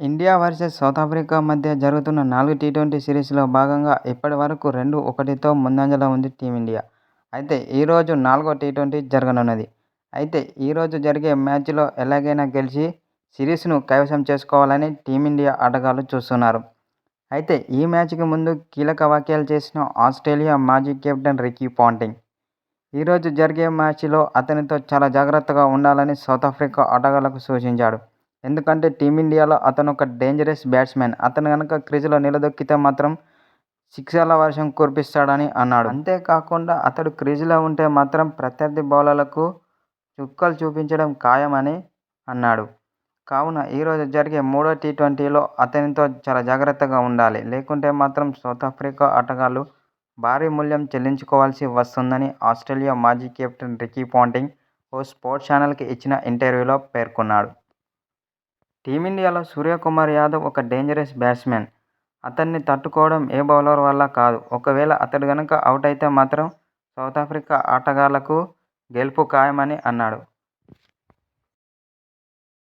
India versus south Africa మధ్య జరుగుతున్న నాలుగు టీ-ట్వంటీ సిరీస్లో భాగంగా ఇప్పటి వరకు రెండు ఒకటితో ముందంజలో ఉంది టీమిండియా. అయితే ఈరోజు నాలుగో టీ-ట్వంటీ జరగనున్నది. అయితే ఈరోజు జరిగే మ్యాచ్లో ఎలాగైనా గెలిచి సిరీస్ను కైవసం చేసుకోవాలని టీమిండియా ఆటగాళ్ళు చూస్తున్నారు. అయితే ఈ మ్యాచ్కి ముందు కీలక వ్యాఖ్యలు చేసిన ఆస్ట్రేలియా మాజీ కెప్టెన్ రికీ పాంటింగ్. ఈ రోజు జరిగే మ్యాచ్లో అతనితో చాలా జాగ్రత్తగా ఉండాలని సౌత్ ఆఫ్రికా ఆటగాళ్ళకు సూచించాడు. ఎందుకంటే టీమిండియాలో అతను ఒక డేంజరస్ బ్యాట్స్మెన్ అతను కనుక క్రీజులో నిలదొక్కితే మాత్రం సిక్సర్ల వర్షం కురిపిస్తాడని అన్నాడు. అంతేకాకుండా అతడు క్రీజులో ఉంటే మాత్రం ప్రత్యర్థి బౌలర్లకు చుక్కలు చూపించడం ఖాయమని అన్నాడు. కావున ఈరోజు జరిగే మూడో టీ-ట్వంటీలో అతనితో చాలా జాగ్రత్తగా ఉండాలి. లేకుంటే మాత్రం సౌత్ ఆఫ్రికా ఆటగాళ్ళు భారీ మూల్యం చెల్లించుకోవాల్సి వస్తుందని ఆస్ట్రేలియా మాజీ కెప్టెన్ రికీ పాంటింగ్ ఓ స్పోర్ట్స్ ఛానల్కి ఇచ్చిన ఇంటర్వ్యూలో పేర్కొన్నాడు. టీమిండియాలో సూర్యకుమార్ యాదవ్ ఒక డేంజరస్ బ్యాట్స్మెన్ అతన్ని తట్టుకోవడం ఏ బౌలర్ వల్ల కాదు. ఒకవేళ అతడు కనుక అవుట్ అయితే మాత్రం సౌత్ ఆఫ్రికా ఆటగాళ్ళకు గెలుపు ఖాయమని అన్నాడు.